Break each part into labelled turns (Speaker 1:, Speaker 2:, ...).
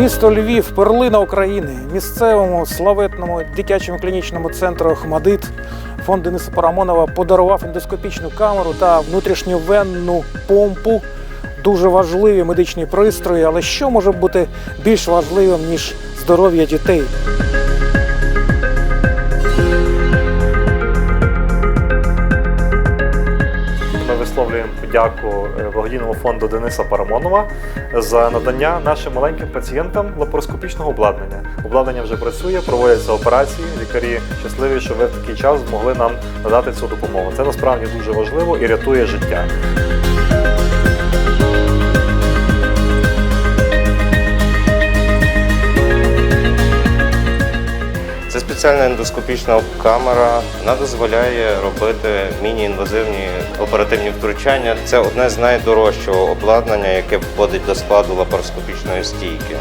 Speaker 1: Місто Львів, перлина України, місцевому славетному дитячому клінічному центру «Хмадит» фонд Дениса Парамонова подарував ендоскопічну камеру та внутрішньовенну помпу. Дуже важливі медичні пристрої, але що може бути більш важливим ніж здоров'я дітей?
Speaker 2: Висловлюємо подяку е, благодійному фонду Дениса Парамонова за надання нашим маленьким пацієнтам лапароскопічного обладнання. Обладнання вже працює, проводяться операції. Лікарі щасливі, що ви в такий час змогли нам надати цю допомогу. Це насправді дуже важливо і рятує життя.
Speaker 3: Спеціальна ендоскопічна камера. Вона дозволяє робити міні-інвазивні оперативні втручання. Це одне з найдорожчого обладнання, яке входить до складу лапароскопічної стійки.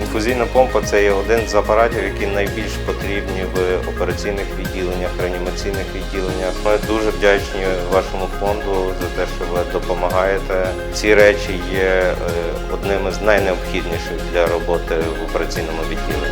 Speaker 3: Інфузійна помпа це є один з апаратів, які найбільш потрібні в операційних відділеннях, реанімаційних відділеннях. Ми дуже вдячні вашому фонду за те, що ви допомагаєте. Ці речі є е, одними з найнеобхідніших для роботи в операційному відділенні.